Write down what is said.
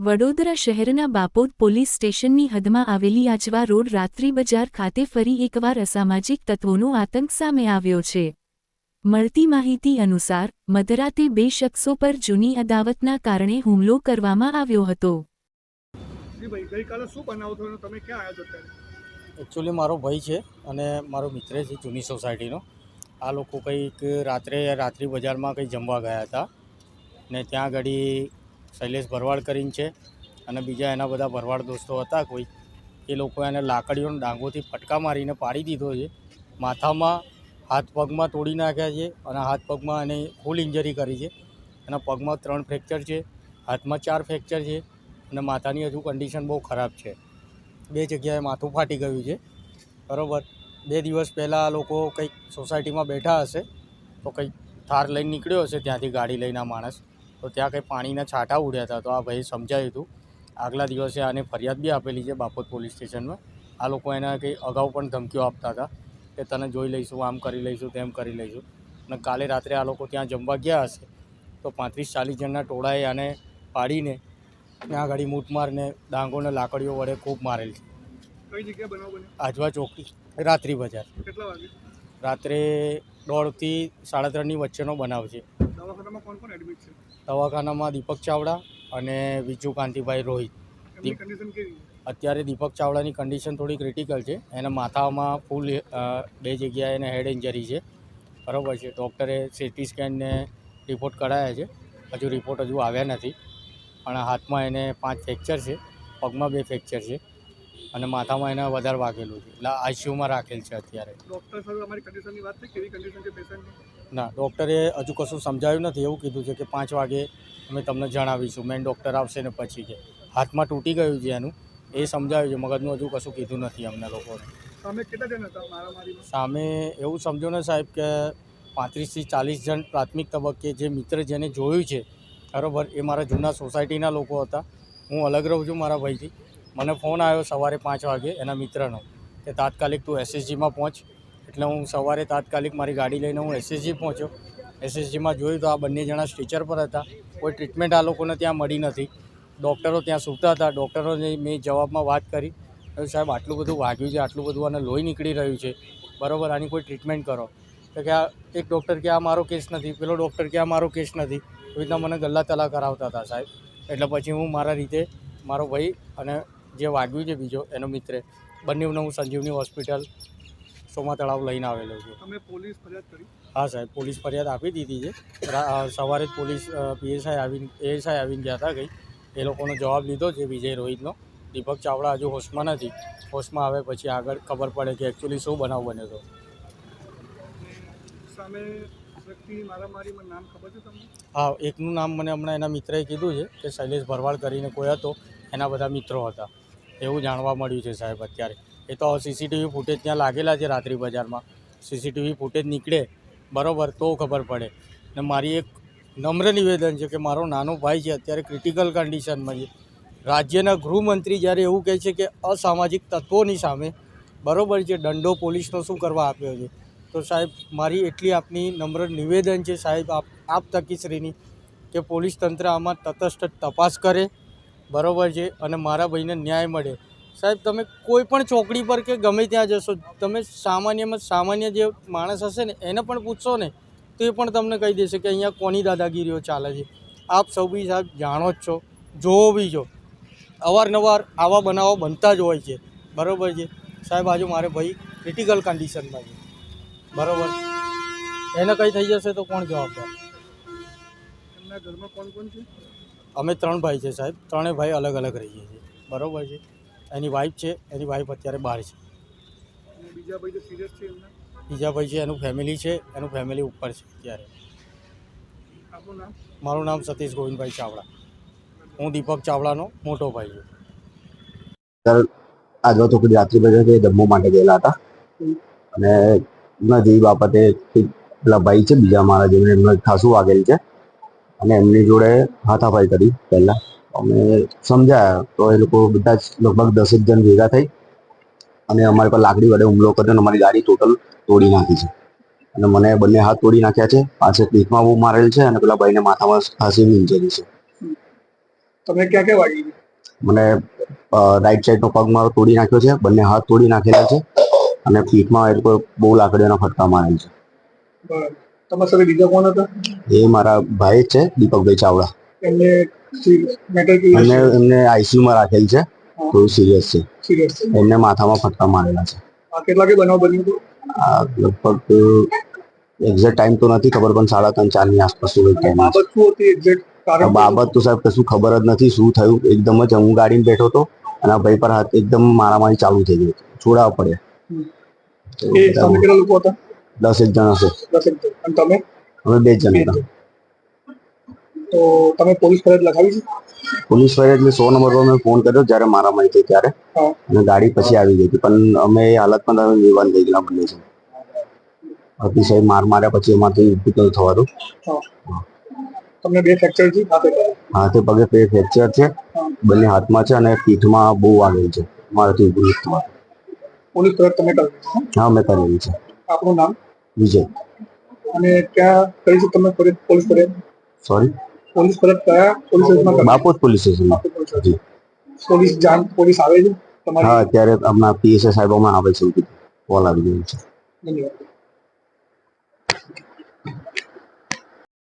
વડોદરા શહેરના બાપોદ પોલીસ સ્ટેશનની હદમાં આવેલી આજવા રોડ રાત્રિ બજાર ખાતે ફરી એકવાર અસામાજિક તત્વોનો આતંક સામે આવ્યો છે. મળતી માહિતી અનુસાર મધરાતે બે શખ્સો પર જૂની અદાવતના કારણે હુમલો કરવામાં આવ્યો હતો. એકચ્યુઅલી મારો ભાઈ છે અને મારો મિત્ર છે જૂની સોસાયટીનો. આ લોકો કંઈક રાત્રે રાત્રિ બજારમાં કંઈ જમવા ગયા હતા ને ત્યાં આગળ શૈલેષ ભરવાડ કરીને છે અને બીજા એના બધા ભરવાડ દોસ્તો હતા કોઈ, એ લોકો એને લાકડીઓને ડાંગોથી ફટકા મારીને પાડી દીધો છે. માથામાં હાથ પગમાં તોડી નાખ્યા છે અને હાથ પગમાં એને ફૂલ ઇન્જરી કરી છે. એના પગમાં ત્રણ ફ્રેક્ચર છે, હાથમાં ચાર ફ્રેક્ચર છે અને માથાની હજુ કન્ડિશન બહુ ખરાબ છે. બે જગ્યાએ માથું ફાટી ગયું છે. બરાબર, બે દિવસ પહેલાં લોકો કંઈક સોસાયટીમાં બેઠા હશે તો કંઈક થાર લઈને નીકળ્યો હશે ત્યાંથી ગાડી લઈને આ માણસ. તો ત્યાં કંઈ પાણીના છાંટા ઉડ્યા હતા. તો આ ભાઈ સમજાયું હતું. આગલા દિવસે આને ફરિયાદ બી આપેલી છે બાપોદ પોલીસ સ્ટેશનમાં. આ લોકો એને કંઈ અગાઉ પણ ધમકીઓ આપતા હતા કે તને જોઈ લઈશું આમ કરી લઈશું તેમ કરી લઈશું. અને કાલે રાત્રે આ લોકો ત્યાં જમવા ગયા હશે. તો પાંત્રીસ ચાલીસ જણના ટોળાએ આને પાડીને ત્યાં આગળ મૂઠ મારને ડાંગોને લાકડીઓ વડે ખૂબ મારેલ છે. કઈ જગ્યાએ બનાવ બન્યો? આજવા ચોકી રાત્રિ બજાર. કેટલા વાગે? રાત્રે દોઢથી સાડા ત્રણની વચ્ચેનો બનાવ છે. દવાખાનામાં કોણ કોણ એડમિટ છે? દવાખાનામાં દીપક ચાવડા અને વિજુ કાંતિભાઈ રોહિત. અત્યારે દીપક ચાવડાની કન્ડિશન થોડી ક્રિટિકલ છે. એના માથામાં ફૂલ બે જગ્યાએ એને હેડ ઇન્જરી છે. બરાબર છે. ડૉક્ટરે સીટી સ્કેનને રિપોર્ટ કરાયા છે. હજુ રિપોર્ટ હજુ આવ્યા નથી. પણ હાથમાં એને પાંચ ફ્રેક્ચર છે. પગમાં બે ફ્રેક્ચર છે. અને માથામાં એને વધારે વાગેલું છે. એટલે આઈસીયુમાં રાખેલ છે અત્યારે. ડૉક્ટર સાહેબ અમારી કન્ડિશનની વાત છે. કેવી કન્ડિશન છે પેશન્ટની ના ડૉક્ટરે હજુ કશું સમજાવ્યું નથી એવું કીધું છે કે પાંચ વાગે અમે તમને જણાવીશું. મેન ડૉક્ટર આવશે ને પછી કે હાથમાં તૂટી ગયું છે એનું એ સમજાવ્યું છે મગજનું હજુ કશું કીધું નથી અમને લોકોને સામે એવું સમજો ને સાહેબ કે પાંત્રીસથી ચાલીસ જણ પ્રાથમિક તબક્કે જે મિત્ર જેને જોયું છે બરાબર એ મારા જૂના સોસાયટીના લોકો હતા. હું અલગ રહું છું મારા ભાઈથી. મને ફોન આવ્યો સવારે પાંચ વાગે એના મિત્રનો કે તાત્કાલિક તું એસએસજીમાં પહોંચ. એટલે હું સવારે તાત્કાલિક મારી ગાડી લઈને હું એસએસજી પહોંચ્યો. એસએસજીમાં જોયું તો આ બંને જણા સ્ટ્રેચર પર હતા. કોઈ ટ્રીટમેન્ટ આ લોકોને ત્યાં મળી નથી. ડૉક્ટરો ત્યાં સૂતા હતા. ડૉક્ટરોને મેં જવાબમાં વાત કરી. સાહેબ, આટલું બધું વાગ્યું છે, આટલું બધું આને લોહી નીકળી રહ્યું છે. બરાબર, આની કોઈ ટ્રીટમેન્ટ કરો. તો કે આ એક ડૉક્ટર કે, આ મારો કેસ નથી. પેલો ડૉક્ટર કે, આ મારો કેસ નથી. એવી રીતના મને ગલ્લા તલા કરાવતા હતા સાહેબ. એટલે પછી હું મારા રીતે, મારો ભાઈ અને જે વાગ્યું છે બીજો એનો મિત્રે બંને હું સંજીવની હોસ્પિટલ સોમા તળાવ લઈને આવેલો છું. તમે પોલીસ ફરિયાદ કરી? હા સાહેબ પોલીસ ફરિયાદ આપી દીધી છે. સવારે જ પોલીસ પીએસઆઈ આવીને એએસઆઈ આવીને ગયા હતા કંઈ. એ લોકોનો જવાબ લીધો છે વિજય રોહિતનો. દીપક ચાવડા હજુ હોશમાં નથી. હોશમાં આવે પછી આગળ ખબર પડે કે એકચ્યુઅલી શું બનાવ બન્યો હતો. સામે છે તમને? હા એકનું નામ મને હમણાં એના મિત્રએ કીધું છે કે શૈલેષ ભરવાડ કરીને કોઈ હતો એના બધા મિત્રો હતા. એવું જાણવા મળ્યું છે સાહેબ અત્યારે. એ તો સીસીટીવી ફૂટેજ ત્યાં લાગેલા છે રાત્રિ બજારમાં. સીસીટીવી ફૂટેજ નીકળે, બરાબર, તો ખબર પડે. ને મારી એક નમ્ર નિવેદન છે કે મારો નાનો ભાઈ છે, અત્યારે ક્રિટિકલ કન્ડિશનમાં છે. રાજ્યના ગૃહમંત્રી જ્યારે એવું કહે છે કે અસામાજિક તત્વોની સામે, બરાબર છે, દંડો પોલીસનો શું કરવા આપ્યો છે? તો સાહેબ, મારી એટલી આપની નમ્ર નિવેદન છે સાહેબ, આપ આપ તકીશ્રીની, કે પોલીસ તંત્ર આમાં તટસ્થ તપાસ કરે, બરાબર છે, અને મારા ભાઈને ન્યાય મળે. સાહેબ તમે કોઈ પણ ચોકડી પર કે ગમે ત્યાં જશો તમે સામાન્યમાં સામાન્ય જે માણસ હશે ને એને પણ પૂછશો ને તો એ પણ તમને કહી દેશે કે અહીંયા કોની દાદાગીરીઓ ચાલે છે. આપ સૌ બી સાહેબ જાણો જ છો જોવો બી છો અવારનવાર આવા બનાવો બનતા જ હોય છે. બરાબર છે? સાહેબ આજુ મારે ભાઈ ક્રિટિકલ કન્ડિશનમાં છે. બરાબર? એને કંઈ થઈ જશે તો કોણ જવાબદાર ઘરમાં કોણ કોણ છે? અમે ત્રણ ભાઈ છે સાહેબ. ત્રણેય ભાઈ અલગ અલગ રહીએ છીએ બરાબર છે? એની વાઈફ છે એની વાઈફ અત્યારે બહાર છે. બીજા ભાઈ સિરિયસ છે બીજા ભાઈ છે એનું ફેમિલી છે એનું ફેમિલી ઉપર છે અત્યારે. મારું નામ સતીશ ગોવિંદભાઈ ચાવડા. હું દીપક ચાવડાનો મોટો ભાઈ છું. આજવા તો રાત્રિ બજાર જમ્મુ માટે ગયેલા હતા. અને એમના જેવી બાબતે પેલા ભાઈ છે બીજા મારા જેમને એમને ખાસું વાગેલ છે. અને એમની જોડે હાથાફાઈ કરી પહેલા. અમે સમજાયા તો એ લોકો બધા જ લગભગ દસેક જણ ભેગા થઈ અને અમારી પર લાકડી વડે હુમલો કર્યો અને અમારી ગાડી ટોટલ તોડી નાખી છે. અને મને બંને હાથ તોડી નાખ્યા છે. પાછળ પીઠમાં બહુ મારેલ છે અને પેલા ભાઈને માથામાં ખાસી ઇન્જરી છે. તમને ક્યાં ક્યાં વાગી મને રાઈટ સાઈડનો પગ મારો તોડી નાખ્યો છે. બંને હાથ તોડી નાખેલા છે અને પીઠમાં એ લોકો બહુ લાકડીઓના ફટકા મારેલ છે. તમારા સાથે બીજા કોણ હતા? એ મારા ભાઈ છે દીપકભાઈ ચાવડા. એમને અને એમને આઈસીયુમાં રાખેલ છે. થોડું સિરિયસ છે. એમને માથામાં ફટકા મારેલા છે. કેટલા કે બનાવ બન્યું લગભગ એક્ઝેક્ટ ટાઈમ તો નથી ખબર પણ સાડા ત્રણ ચારની આસપાસ ટાઈમ બાબત તો સાહેબ કશું ખબર જ નથી શું થયું. એકદમ જ હું ગાડીમાં બેઠો હતો અને આ ભાઈ પર હાથ એકદમ મારામારી ચાલુ થઈ ગઈ છોડાવવા પડ્યા. હતા? દસ એક જણ. તમે? અમે બે જણ હતા. તો તમે પોલીસ ફરિયાદ લખાવી છે? પોલીસ એટલે સો નંબર પર મેં ફોન કર્યો જ્યારે મારામારી થઈ ત્યારે. અને ગાડી પછી આવી ગઈ હતી. પણ અમે એ હાલતમાં તમે નિવાન થઈ ગયેલા બંને છે અતિશય માર માર્યા પછી એમાંથી નથી થવાતું તમને બે ફ્રેક્ચર છે? હાથે પગે. બે ફ્રેક્ચર છે. બંને હાથમાં છે અને પીઠમાં બહુ વાગેલ છે. મારાથી થવાતું પોલીસ ફરિયાદ તમે કરી હા? મેં કરેલી છે. આપણું નામ? વિજય. અને ક્યાં કરી છે તમે પોલીસ ફરિયાદ? સોરી? પોલીસ ફરજ કયા પોલીસ સ્ટેશનમાં બાપોદ પોલીસ સ્ટેશનમાં. જી. પોલીસ જાણ પોલીસ આવે છે? હા અત્યારે હમણાં પીએસએ સાહેબ હમણાં આવે છે કોલ આવી ગયું છે. ધન્યવાદ.